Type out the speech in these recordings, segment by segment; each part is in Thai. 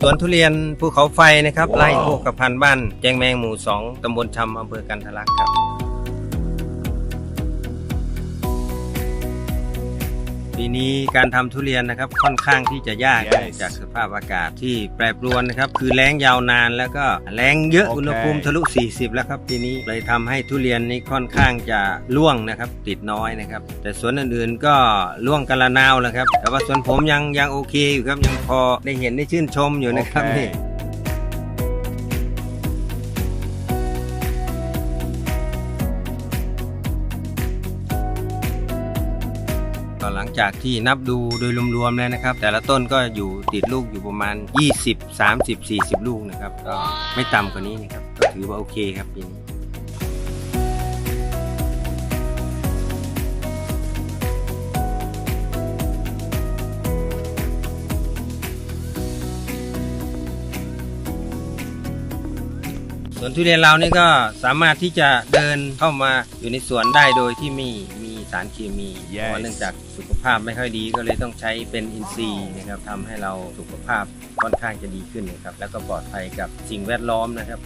สวนทุเรียนภูเขาไฟนะครับไร่โคกระพันบ้านแจงแมงหมู่ 2 ตำบลชำอำเภอกันทะลักครับ ปีนี้การทำทุเรียนนะครับค่อนข้างที่จะยาก Yes จากสภาพอากาศที่แปรปรวนนะครับ คือแล้งยาวนานแล้วก็แล้งเยอะโอเคอุณหภูมิทะลุ 40 แล้วครับปีนี้เลยทำให้ทุเรียนนี้ค่อนข้างจะร่วงนะครับ ติดน้อยนะครับ แต่สวนอื่นๆก็ร่วงกันละนาวแล้วครับ แต่ว่าสวนผมยังยังโอเคอยู่ครับยังพอได้เห็นได้ชื่นชมอยู่นะครับโอเคนี่ ก็หลังจากที่นับดูโดยรวมๆแล้วนะครับ แต่ละต้นก็อยู่ติดลูกอยู่ประมาณ 20 30 40 ลูกนะครับก็ไม่ต่ำกว่านี้นะครับก็ถือว่าโอเคครับปีนี้สวนทุเรียนเรานี่ก็สามารถที่จะเดินเข้ามาอยู่ในสวนได้โดยที่ไม่มี สารเคมีเพ Yes ราะว่าเนื่องจากสุขภาพไม่ค่อยดีก็เลยต้องใช้เป็นอินทรีย์นะครับทำให้เราสุขภาพค่อนข้างจะดีขึ้นนะครับแล้วก็ปลอดภัยกับสิ่งแวดล้อมนะครับ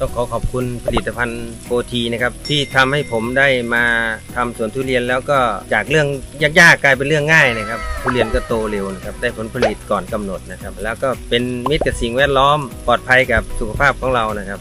ต้องขอขอบคุณผลิตภัณฑ์โปรทีนะครับที่ทำให้ผมได้มาทำสวนทุเรียนแล้วก็จากเรื่องยากๆกลายเป็นเรื่องง่ายนะครับ ทุเรียนก็โตเร็วนะครับได้ผลผลิตก่อนกำหนดนะครับ แล้วก็เป็นมิตรกับสิ่งแวดล้อมปลอดภัยกับสุขภาพของเรานะครับ